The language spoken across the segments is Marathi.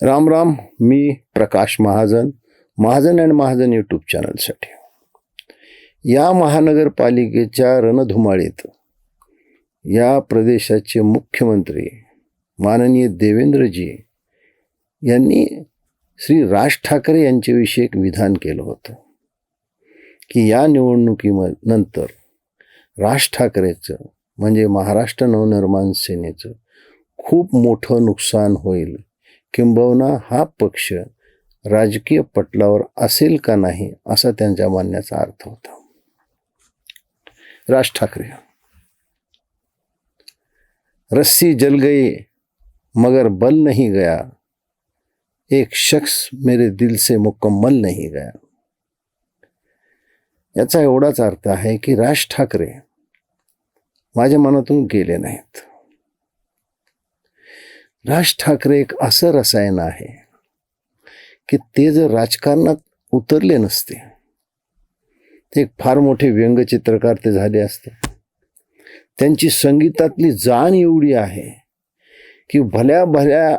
राम राम मी प्रकाश महाजन महाजन अँड महाजन यूट्यूब चॅनलसाठी या महानगरपालिकेच्या रणधुमाळीत या प्रदेशाचे मुख्यमंत्री माननीय देवेंद्रजी यांनी श्री राज ठाकरे यांच्याविषयी एक विधान केलं होतं की या निवडणुकीनंतर राज ठाकरेचं म्हणजे महाराष्ट्र नवनिर्माण सेनेचं खूप मोठं नुकसान होईल किंबहुना हा पक्ष राजकीय पटलावर असेल का नाही असा त्यांच्या मानण्याचा अर्थ होता. राज ठाकरे रस्सी जल गई मगर बल नहीं गया. एक शख्स मेरे दिल से मुकम्मल नहीं गया. याचा एवढाच अर्थ आहे की राज ठाकरे माझ्या मनातून गेले नाहीत. राज ठाकरे एक असं रसायन आहे की ते जर राजकारणात उतरले नसते ते एक फार मोठे व्यंगचित्रकार ते झाले असते. त्यांची संगीतातली जाण एवढी आहे की भल्या भल्या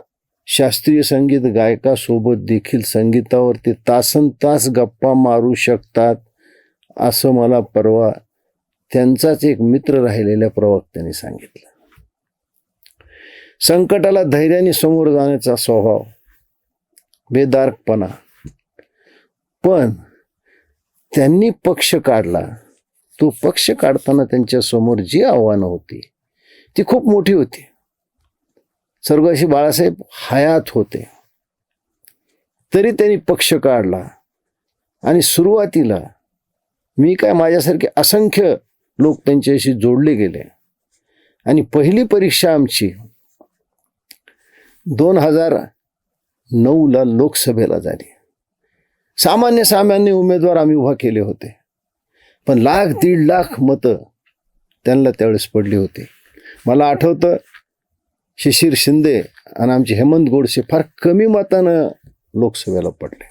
शास्त्रीय संगीत गायकासोबत देखील संगीतावर ते तासन तास गप्पा मारू शकतात असं मला परवा त्यांचाच एक मित्र राहिलेल्या प्रवक्त्याने सांगितलं. संकटाला धैर्याने समोर जाण्याचा स्वभाव बेदारकपणा. पण त्यांनी पक्ष काढला. तो पक्ष काढताना त्यांच्यासमोर जी आव्हानं होती ती खूप मोठी होती. स्वर्गवासी बाळासाहेब हयात होते. तरी त्यांनी पक्ष काढला आणि सुरुवातीला मी काय माझ्यासारखे असंख्य लोक त्यांच्याशी जोडले गेले. आणि पहिली परीक्षा आमची दोन हजार नऊला लोकसभेला झाली. सामान्य सामान्य उमेदवार आम्ही उभा केले होते. पण लाख दीड लाख मतं त्यांना त्यावेळेस पडली होती. मला आठवतं शिशिर शिंदे आणि आमचे हेमंत गोडसे फार कमी मतानं लोकसभेला पडले.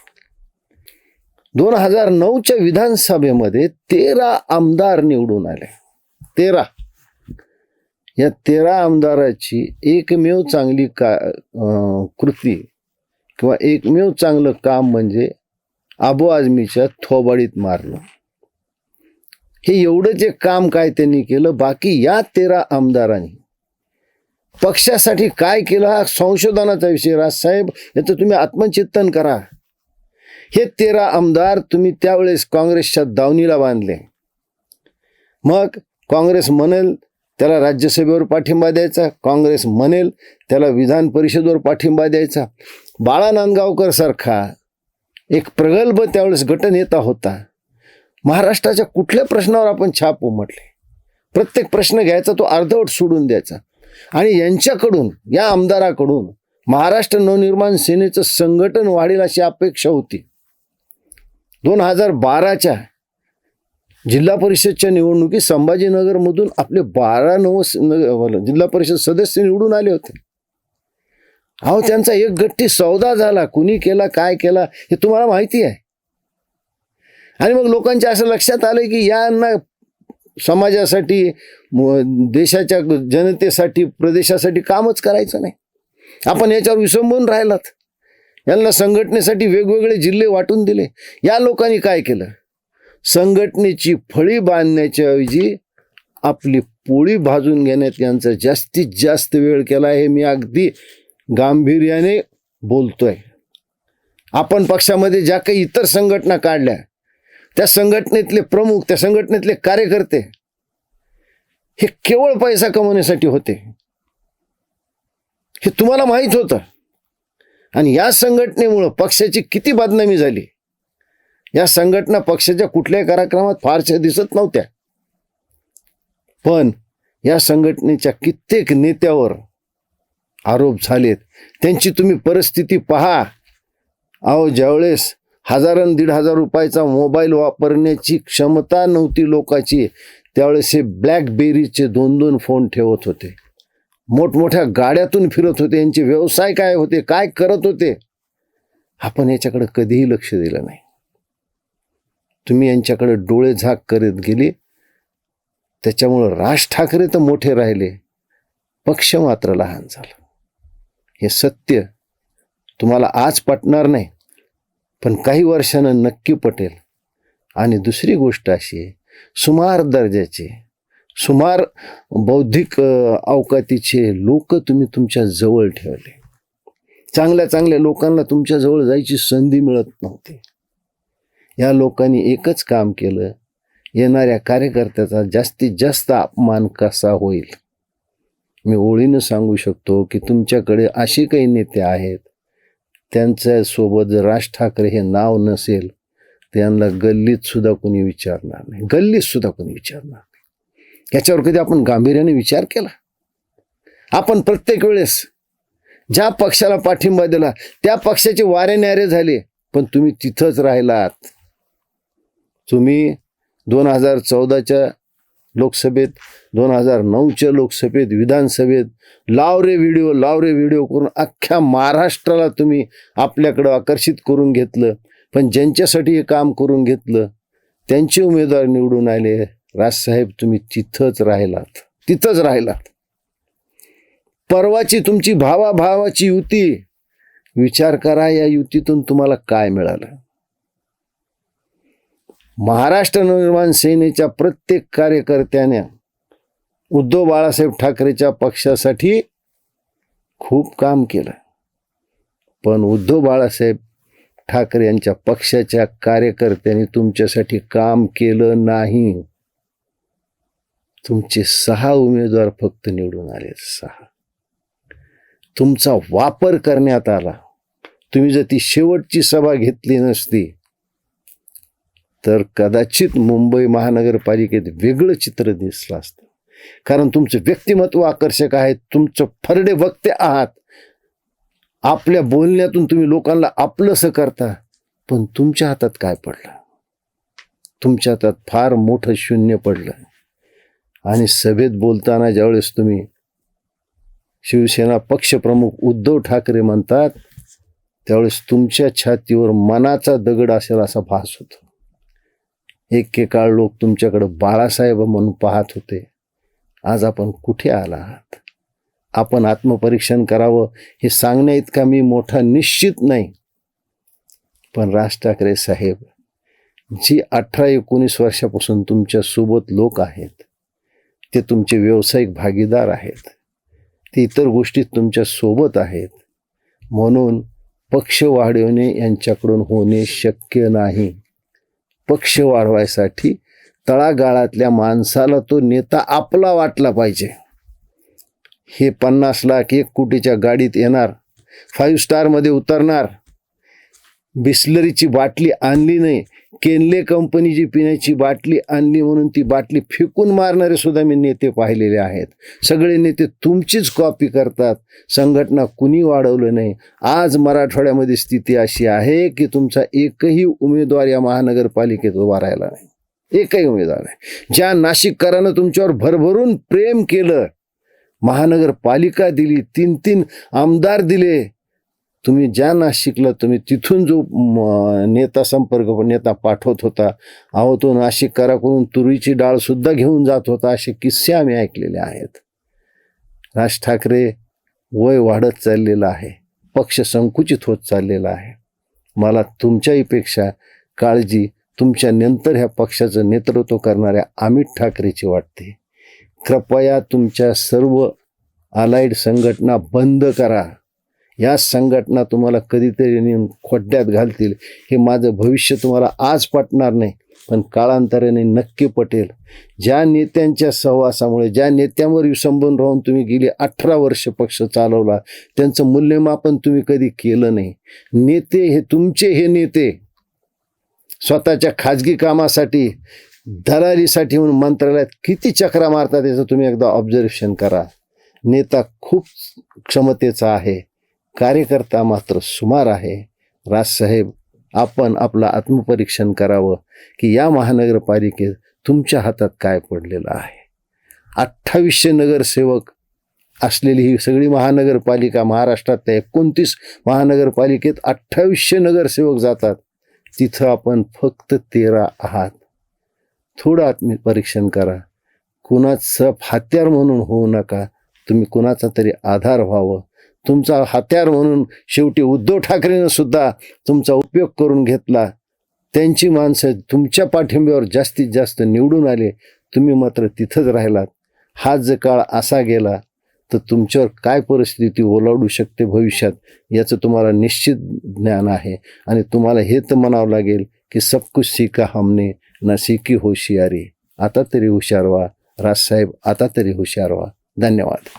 दोन हजार नऊच्या विधानसभेमध्ये तेरा आमदार निवडून आले. तेरा. या तेरा आमदाराची एकमेव चांगली का कृती किंवा एकमेव चांगलं काम म्हणजे आबो आजमीच्या थोबाडीत मारणं. हे एवढं जे काम काय त्यांनी केलं बाकी या तेरा आमदारांनी. पक्षासाठी काय केलं हा संशोधनाचा विषय राजसाहेब याचं तुम्ही आत्मचिंतन करा. हे तेरा आमदार तुम्ही त्यावेळेस काँग्रेसच्या दावणीला बांधले. मग काँग्रेस म्हणेल त्याला राज्यसभेवर पाठिंबा द्यायचा काँग्रेस म्हणेल त्याला विधान परिषदेवर पाठिंबा द्यायचा. बाळा नांदगावकरसारखा एक प्रगल्भ त्यावेळेस गटनेता होता. महाराष्ट्राच्या कुठल्या प्रश्नावर आपण छाप उमटले? प्रत्येक प्रश्न घ्यायचा तो अर्धवट सोडून द्यायचा. आणि यांच्याकडून या आमदाराकडून महाराष्ट्र नवनिर्माण सेनेचं संघटन वाढेल अशी अपेक्षा होती. दोन हजार बाराच्या जिल्हा परिषदच्या निवडणुकीत संभाजीनगरमधून आपले बारा नव जिल्हा परिषद सदस्य निवडून आले होते. अहो त्यांचा एक गट्टी सौदा झाला. कुणी केला काय केला हे तुम्हाला माहिती आहे. आणि मग लोकांच्या असं लक्षात आलं की यांना समाजासाठी देशाच्या जनतेसाठी प्रदेशासाठी कामच करायचं नाही. आपण याच्यावर विसंबून राहिलात. यांना संघटनेसाठी वेगवेगळे जिल्हे वाटून दिले. या लोकांनी काय केलं? संघटनेची फळी बांधण्याच्या ऐवजी आपली पोळी भाजून घेण्यात यांचा जास्तीत जास्त वेळ केला हे मी अगदी गांभीर्याने बोलतोय. आपण पक्षामध्ये ज्या काही इतर संघटना काढल्या त्या संघटनेतले प्रमुख त्या संघटनेतले कार्यकर्ते हे केवळ पैसा कमवण्यासाठी होते. हे तुम्हाला माहीत होतं. आणि या संघटनेमुळं पक्षाची किती बदनामी झाली? या संघटना पक्षाच्या कुठल्याही कार्यक्रमात फारशा दिसत नव्हत्या. पण या संघटनेच्या कित्येक नेत्यावर आरोप झालेत. त्यांची तुम्ही परिस्थिती पहा. अहो ज्यावेळेस हजारां दीड हजार रुपयाचा मोबाईल वापरण्याची क्षमता नव्हती लोकांची त्यावेळेस हे ब्लॅकबेरीचे दोन दोन फोन ठेवत होते. मोठमोठ्या गाड्यातून फिरत होते. यांचे व्यवसाय काय होते? काय करत होते? आपण याच्याकडे कधीही लक्ष दिलं नाही. तुम्ही यांच्याकडे डोळे झाक करत गेले. त्याच्यामुळं राज ठाकरे तर मोठे राहिले. पक्ष मात्र लहान झाला. हे सत्य तुम्हाला आज पटणार नाही पण काही वर्षानं नक्की पटेल. आणि दुसरी गोष्ट अशी आहे सुमार दर्जाचे सुमार बौद्धिक अवकातीचे लोक तुम्ही तुमच्या जवळ ठेवले. चांगल्या चांगल्या लोकांना तुमच्या जवळ जायची संधी मिळत नव्हती. या लोकांनी एकच काम केलं. येणाऱ्या कार्यकर्त्याचा जास्तीत जास्त अपमान कसा होईल? मी ओळीनं सांगू शकतो की तुमच्याकडे असे काही नेते आहेत त्यांच्यासोबत जर राज ठाकरे हे नाव नसेल त्यांना गल्लीतसुद्धा कोणी विचारणार नाही. गल्लीतसुद्धा कोणी विचारणार नाही. याच्यावर कधी आपण गांभीर्याने विचार केला? आपण प्रत्येक वेळेस ज्या पक्षाला पाठिंबा दिला त्या पक्षाचे वारे न्यारे झाले पण तुम्ही तिथंच राहिलात. तुम्ही दोन हजार चौदाच्या लोकसभेत दोन हजार नऊच्या लोकसभेत विधानसभेत लाव रे व्हिडिओ लाव रे व्हिडिओ करून अख्ख्या महाराष्ट्राला तुम्ही आपल्याकडं आकर्षित करून घेतलं. पण ज्यांच्यासाठी हे काम करून घेतलं त्यांचे उमेदवार निवडून आले. राजसाहेब तुम्ही तिथंच राहिलात. तिथंच राहिलात. परवाची तुमची भावाभावाची युती. विचार करा या युतीतून तुम्हाला काय मिळालं? महाराष्ट्र निर्माण सेनेच्या प्रत्येक कार्यकर्त्याने उद्धव बाळासाहेब ठाकरेच्या पक्षासाठी खूप काम केलं. पण उद्धव बाळासाहेब ठाकरे यांच्या पक्षाच्या कार्यकर्त्यांनी तुमच्यासाठी काम केलं नाही. तुमचे सहा उमेदवार फक्त निवडून आले सहा. तुमचा वापर करण्यात आला. तुम्ही जर ती शेवटची सभा घेतली नसती तर कदाचित मुंबई महानगरपालिकेत वेगळं चित्र दिसलं असतं. कारण तुमचं व्यक्तिमत्व आकर्षक आहे तुमचं फरडे वक्ते आहात. आपल्या बोलण्यातून तुम्ही लोकांना आपलंसं करता पण तुमच्या हातात काय पडलं? तुमच्या हातात फार मोठं शून्य पडलं. आणि सभेत बोलताना ज्यावेळेस तुम्ही शिवसेना पक्षप्रमुख उद्धव ठाकरे म्हणतात त्यावेळेस तुमच्या छातीवर मनाचा दगड असेल असा भास होतो. एकेकाळ लोक तुमच्याकडं बाळासाहेब म्हणून पाहत होते. आज आपण कुठे आला आहात? आपण आत्मपरीक्षण करावं हे सांगण्या इतका मी मोठा निश्चित नाही. पण राज ठाकरे साहेब जी अठरा एकोणीस वर्षापासून तुमच्यासोबत लोक आहेत ते तुमचे व्यावसायिक भागीदार आहेत ते इतर गोष्टीत तुमच्यासोबत आहेत म्हणून पक्ष वाढवणे यांच्याकडून होणे शक्य नाही. पक्ष वाढवायसाठी तळागाळातल्या माणसाला तो नेता आपला वाटला पाहिजे. हे पन्नास लाख एक कोटीच्या गाडीत येणार फाईव्ह स्टारमध्ये उतरणार बिस्लरीची बाटली आणली नाही केनले कंपनीची पिण्याची बाटली आणली म्हणून ती बाटली फेकून मारणारे सुद्धा मी नेते पाहिलेले आहेत. सगळे नेते तुमचीच कॉपी करतात. संघटना कुणी वाढवलं नाही. आज मराठवाड्यामध्ये स्थिती अशी आहे की तुमचा एकही उमेदवार या महानगरपालिकेत उभा राहिला नाही. एकही उमेदवार नाही. ज्या नाशिककरानं तुमच्यावर भरभरून प्रेम केलं महानगरपालिका दिली तीन तीन आमदार दिले तुम्ही ज्या नाशिकला तुम्ही तिथून जो म, नेता संपर्क नेता पाठवत होता अहो तो नाशिक करा करून तुरीची डाळसुद्धा घेऊन जात होता असे किस्से आम्ही ऐकलेले आहेत. राज ठाकरे वय वाढत चाललेलं आहे पक्ष संकुचित होत चाललेला आहे. मला तुमच्याहीपेक्षा काळजी तुमच्या नंतर ह्या पक्षाचं नेतृत्व करणाऱ्या अमित ठाकरेची वाटते. कृपया तुमच्या सर्व अलाइड संघटना बंद करा. या संघटना तुम्हाला कधीतरी नेऊन खोड्यात घालतील. हे माझं भविष्य तुम्हाला आज पटणार नाही पण काळांतराने नक्की पटेल. ज्या नेत्यांच्या सहवासामुळे ज्या नेत्यांवर विसंबून राहून तुम्ही गेली अठरा वर्ष पक्ष चालवला त्यांचं मूल्यमापन तुम्ही कधी केलं नाही. नेते हे तुमचे हे नेते. स्वतःच्या खाजगी कामासाठी दलालीसाठी म्हणून मंत्रालयात किती चक्रा मारतात याचं तुम्ही एकदा ऑब्झर्वेशन करा. नेता खूप क्षमतेचा आहे. कार्यकर्ता मात्र सुमार आहे. राजसाहेब आपण आपलं आत्मपरीक्षण करावं की या महानगरपालिकेत तुमच्या हातात काय पडलेलं आहे? अठ्ठावीसशे नगरसेवक असलेली ही सगळी महानगरपालिका महाराष्ट्रातल्या एकोणतीस महानगरपालिकेत अठ्ठावीसशे नगरसेवक जातात. तिथं आपण फक्त तेरा आहात. थोडं आत्मपरीक्षण करा. कुणाचं फात्यार म्हणून होऊ नका. तुम्ही कुणाचा तरी आधार व्हावं. तुमचा हत्यार म्हणून शेवटी उद्धव ठाकरेनं सुद्धा तुमचा उपयोग करून घेतला. त्यांची माणसं तुमच्या पाठिंब्यावर जास्तीत जास्त निवडून आले. तुम्ही मात्र तिथंच राहिलात. हा जर काळ असा गेला तर तुमच्यावर काय परिस्थिती ओलावडू शकते भविष्यात याचं तुम्हाला निश्चित ज्ञान आहे. आणि तुम्हाला हे तर म्हणावं लागेल की सब कुछ सीखा हमने ना सीखी होशियारी. आता तरी हुशार व्हा. राजसाहेब आता तरी हुशार व्हा. धन्यवाद.